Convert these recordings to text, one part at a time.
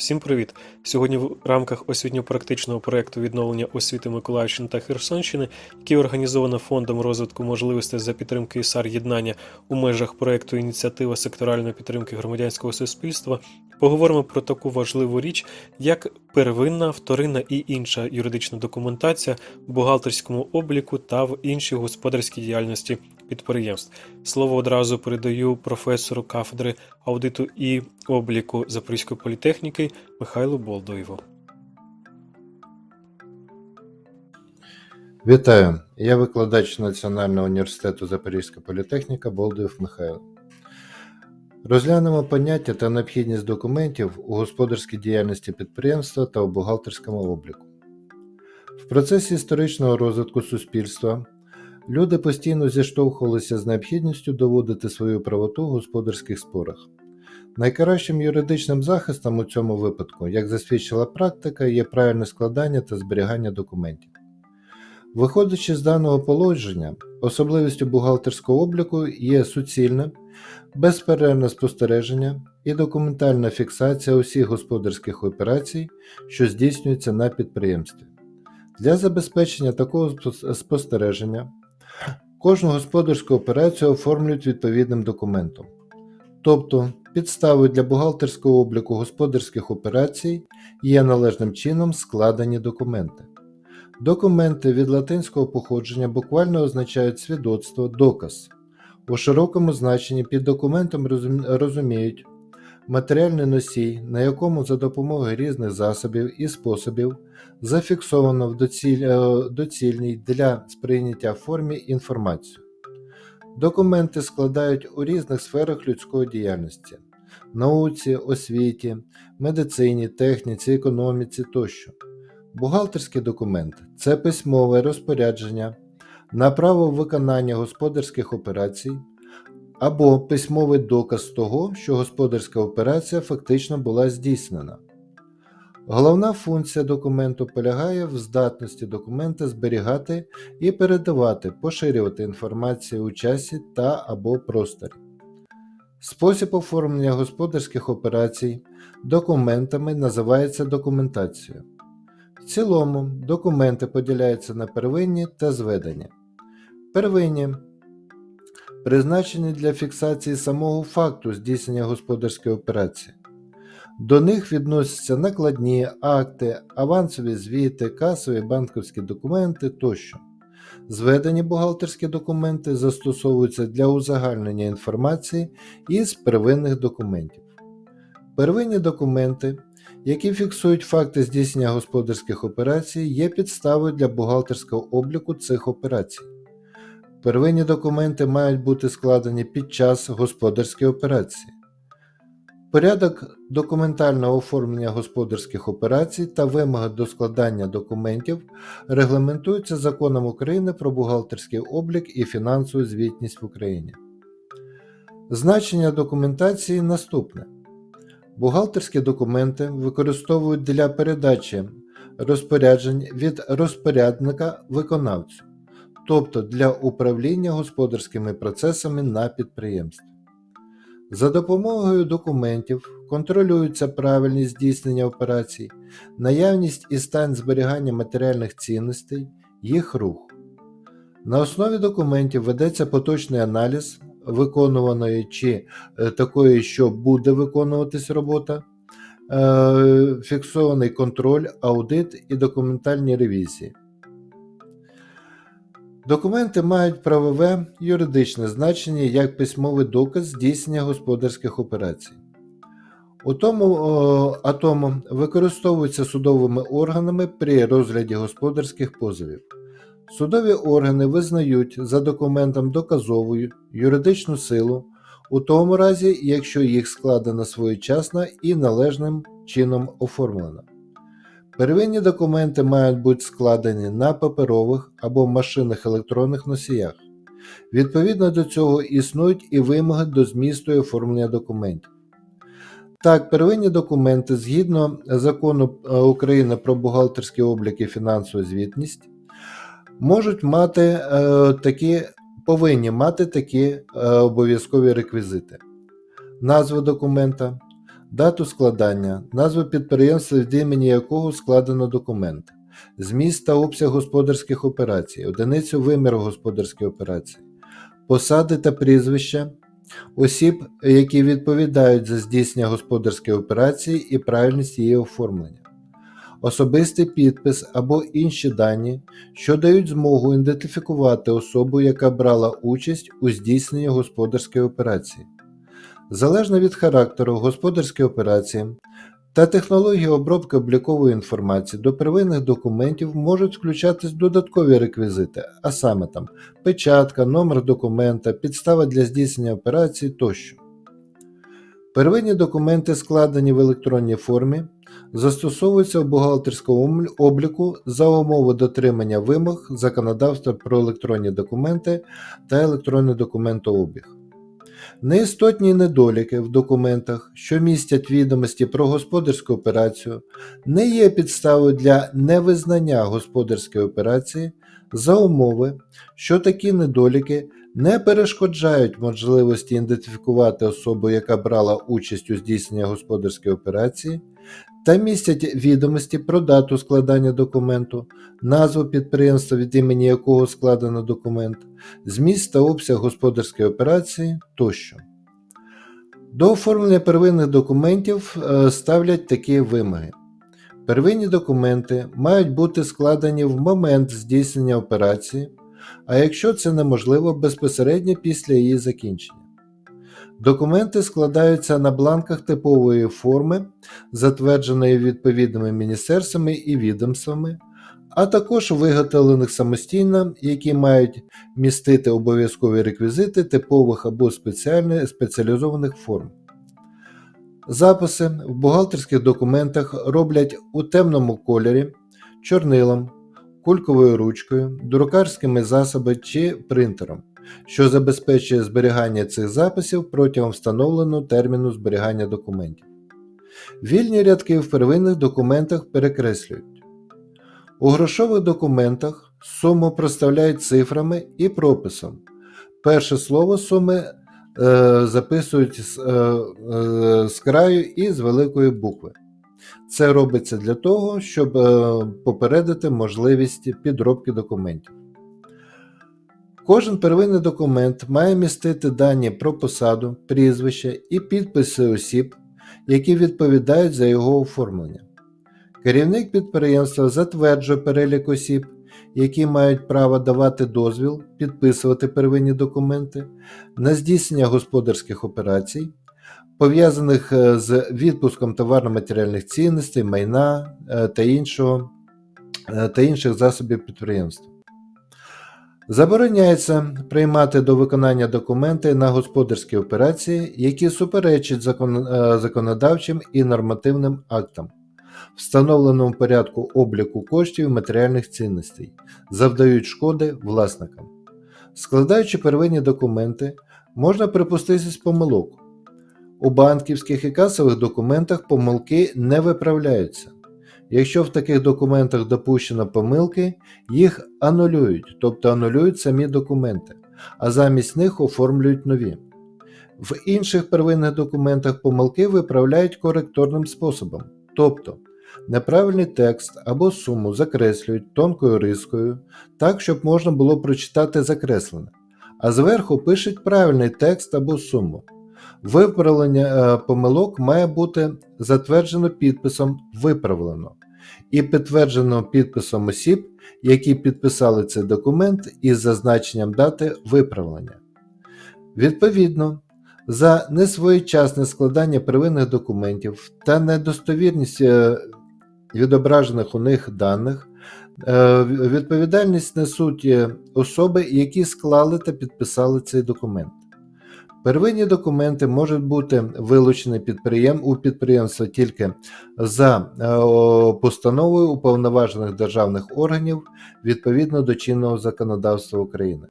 Всім привіт! Сьогодні в рамках освітньо-практичного проєкту відновлення освіти Миколаївщини та Херсонщини, який організовано фондом розвитку можливостей за підтримки САР єднання у межах проєкту ініціатива секторальної підтримки громадянського суспільства, поговоримо про таку важливу річ, як первинна, вторинна і інша юридична документація в бухгалтерському обліку та в іншій господарській діяльності підприємств. Слово одразу передаю професору кафедри аудиту і обліку Запорізької політехніки Михайлу Болдоєву. Вітаю! Я викладач Національного університету Запорізька політехніка Болдуєв Михайло. Розглянемо поняття та необхідність документів у господарській діяльності підприємства та у бухгалтерському обліку. В процесі історичного розвитку суспільства люди постійно зіштовхувалися з необхідністю доводити свою правоту в господарських спорах. Найкращим юридичним захистом у цьому випадку, як засвідчила практика, є правильне складання та зберігання документів. Виходячи з даного положення, особливістю бухгалтерського обліку є суцільне, безперервне спостереження і документальна фіксація усіх господарських операцій, що здійснюються на підприємстві. Для забезпечення такого спостереження кожну господарську операцію оформлюють відповідним документом. Тобто, підставою для бухгалтерського обліку господарських операцій є належним чином складені документи. Документи від латинського походження буквально означають свідоцтво, доказ. У широкому значенні під документом розуміють матеріальний носій, на якому за допомогою різних засобів і способів зафіксовано в доціль- е, доцільній для сприйняття формі інформацію. Документи складають у різних сферах людської діяльності науці, освіті, медицині, техніці, економіці тощо. Бухгалтерський документ це письмове розпорядження на право виконання господарських операцій або письмовий доказ того, що господарська операція фактично була здійснена. Головна функція документу полягає в здатності документа зберігати і передавати, поширювати інформацію у часі та або просторі. Спосіб оформлення господарських операцій документами називається документацією. В цілому документи поділяються на первинні та зведені. Первинні призначені для фіксації самого факту здійснення господарської операції. До них відносяться накладні акти, авансові звіти, касові банківські документи тощо. Зведені бухгалтерські документи застосовуються для узагальнення інформації із первинних документів. Первинні документи, які фіксують факти здійснення господарських операцій, є підставою для бухгалтерського обліку цих операцій. Первинні документи мають бути складені під час господарської операції. Порядок документального оформлення господарських операцій та вимоги до складання документів регламентуються Законом України про бухгалтерський облік і фінансову звітність в Україні. Значення документації наступне: бухгалтерські документи використовують для передачі розпоряджень від розпорядника виконавцю, тобто для управління господарськими процесами на підприємстві. За допомогою документів контролюється правильність здійснення операцій, наявність і стан зберігання матеріальних цінностей, їх рух. На основі документів ведеться поточний аналіз виконуваної чи е, такої, що буде виконуватись робота, е, фіксований контроль, аудит і документальні ревізії. Документи мають правове юридичне значення як письмовий доказ здійснення господарських операцій. У тому о, а використовуються судовими органами при розгляді господарських позовів. Судові органи визнають за документом доказову юридичну силу у тому разі, якщо їх складено своєчасно і належним чином оформлено. Первинні документи мають бути складені на паперових або машинних електронних носіях. Відповідно до цього існують і вимоги до змісту і оформлення документів. Так, первинні документи згідно закону е, України про бухгалтерський облік і фінансову звітність можуть мати е, такі, повинні мати такі е, обов'язкові реквізити: назва документа, дату складання, назву підприємства, від імені якого складено документ, зміст та обсяг господарських операцій, одиницю виміру господарських операцій, посади та прізвища осіб, які відповідають за здійснення господарської операції і правильність її оформлення, особистий підпис або інші дані, що дають змогу ідентифікувати особу, яка брала участь у здійсненні господарської операції. Залежно від характеру господарської операції та технології обробки облікової інформації до первинних документів можуть включатись додаткові реквізити, а саме там печатка, номер документа, підстава для здійснення операції тощо. Первинні документи, складені в електронній формі, застосовуються в бухгалтерському обліку за умови дотримання вимог законодавства про електронні документи та електронний документообіг. Неістотні недоліки в документах, що містять відомості про господарську операцію, не є підставою для невизнання господарської операції за умови, що такі недоліки не перешкоджають можливості ідентифікувати особу, яка брала участь у здійсненні господарської операції, та містять відомості про дату складання документу, назву підприємства, від імені якого складено документ, зміст та обсяг господарської операції тощо. До оформлення первинних документів е, ставлять такі вимоги. Первинні документи мають бути складені в момент здійснення операції, а якщо це неможливо, безпосередньо після її закінчення. Документи складаються на бланках типової форми, затвердженої відповідними міністерствами і відомствами, а також виготовлених самостійно, які мають містити обов'язкові реквізити типових або спеціалізованих форм. Записи в бухгалтерських документах роблять у темному кольорі, чорнилом, кульковою ручкою, друкарськими засобами чи принтером, що забезпечує зберігання цих записів протягом встановленого терміну зберігання документів. Вільні рядки в первинних документах перекреслюють. У грошових документах суму проставляють цифрами і прописом. Перше слово суми е, записують з, е, е, з краю і з великої букви. Це робиться для того, щоб е, попередити можливість підробки документів. Кожен первинний документ має містити дані про посаду, прізвище і підписи осіб, які відповідають за його оформлення. Керівник підприємства затверджує перелік осіб, які мають право давати дозвіл, підписувати первинні документи на здійснення господарських операцій, пов'язаних е, з відпуском товарно-матеріальних цінностей, майна е, та, іншого, е, та інших засобів підприємства. Забороняється приймати до виконання документи на господарські операції, які суперечать закон, законодавчим і нормативним актам, встановленому порядку обліку коштів і матеріальних цінностей, завдають шкоди власникам. Складаючи первинні документи, можна припуститись помилок. У банківських і касових документах помилки не виправляються. Якщо в таких документах допущено помилки, їх анулюють, тобто анулюють самі документи, а замість них оформлюють нові. В інших первинних документах помилки виправляють коректорним способом, тобто неправильний текст або суму закреслюють тонкою рискою, так, щоб можна було прочитати закреслене, а зверху пишуть правильний текст або суму. Виправлення е, помилок має бути затверджено підписом виправлено і підтверджено підписом осіб, які підписали цей документ із зазначенням дати виправлення. Відповідно, за несвоєчасне складання первинних документів та недостовірність е, відображених у них даних, е, відповідальність несуть особи, які склали та підписали цей документ. Первинні документи можуть бути вилучені підприєм... у підприємства тільки за е, постановою уповноважених державних органів відповідно до чинного законодавства України.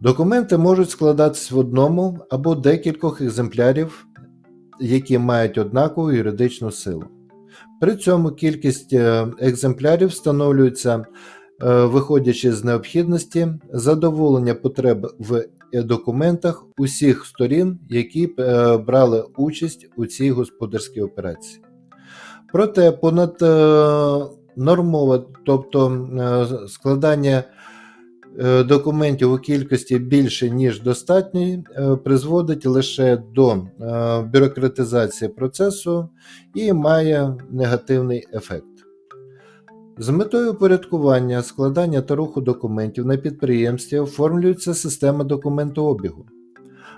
Документи можуть складатись в одному або декількох екземплярів, які мають однакову юридичну силу. При цьому кількість е, екземплярів встановлюється виходячи з необхідності задоволення потреб в е, документах усіх сторін, які е, брали участь у цій господарській операції. Проте понад е, нормове, тобто е, складання е, документів у кількості більше, ніж достатньої, е, призводить лише до е, бюрократизації процесу і має негативний ефект. З метою упорядкування складання та руху документів на підприємстві оформлюється система документообігу.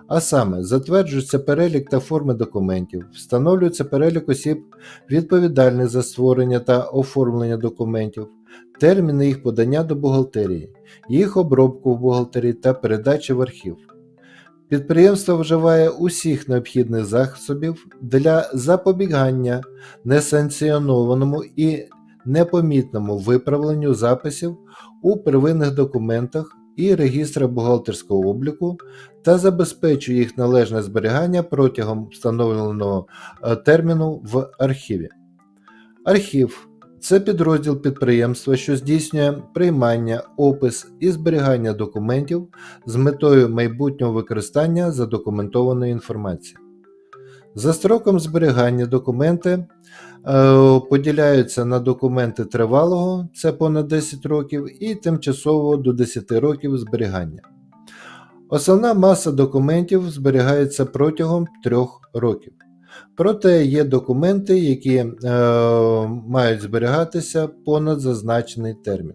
А саме, затверджується перелік та форми документів, встановлюється перелік осіб, відповідальних за створення та оформлення документів, терміни їх подання до бухгалтерії, їх обробку в бухгалтерії та передачі в архів. Підприємство вживає усіх необхідних засобів для запобігання несанкціонованому і непомітному виправленню записів у первинних документах і регістрах бухгалтерського обліку та забезпечує їх належне зберігання протягом встановленого е, терміну в архіві. Архів це підрозділ підприємства, що здійснює приймання, опис і зберігання документів з метою майбутнього використання задокументованої інформації. За строком зберігання документи поділяються на документи тривалого, це понад 10 років, і тимчасового до 10 років зберігання. Основна маса документів зберігається протягом 3 років. Проте є документи, які е, мають зберігатися понад зазначений термін.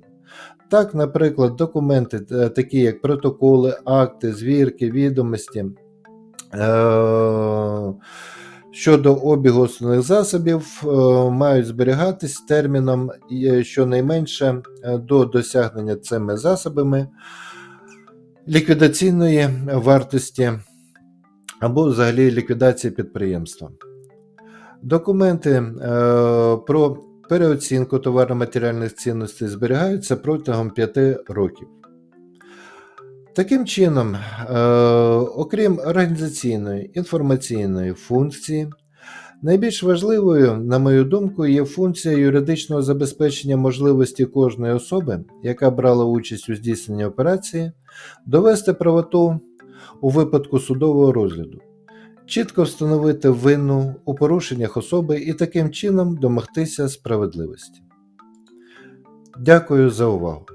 Так, наприклад, документи, е, такі як протоколи, акти, звірки, відомості. Е, Щодо обігу основних засобів, е, мають зберігатись терміном е, щонайменше е, до досягнення цими засобами ліквідаційної вартості або взагалі ліквідації підприємства. Документи про переоцінку товарно-матеріальних цінностей зберігаються протягом 5 років. Таким чином, е, окрім організаційної інформаційної функції, найбільш важливою, на мою думку, є функція юридичного забезпечення можливості кожної особи, яка брала участь у здійсненні операції, довести правоту у випадку судового розгляду, чітко встановити вину у порушеннях особи і таким чином домогтися справедливості. Дякую за увагу.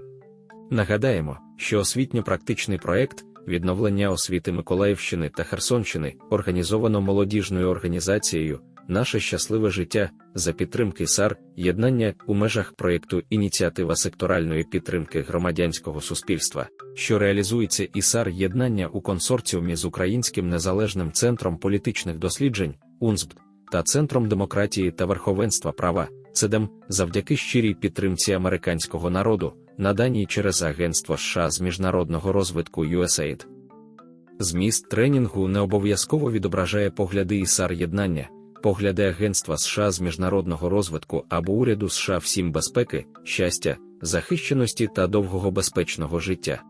Нагадаємо, що освітньо-практичний проект відновлення освіти Миколаївщини та Херсонщини організовано молодіжною організацією Наше щасливе життя за підтримки САР єднання у межах проєкту Ініціатива секторальної підтримки громадянського суспільства, що реалізується ІСАР єднання у консорціумі з Українським незалежним центром політичних досліджень УНСБД та Центром демократії та верховенства права ЦЕДЕМ завдяки щирій підтримці американського народу, наданій через Агентство США з міжнародного розвитку USAID. Зміст тренінгу не обов'язково відображає погляди ІСАР єднання, погляди Агентства США з міжнародного розвитку або уряду США всім безпеки, щастя, захищеності та довгого безпечного життя.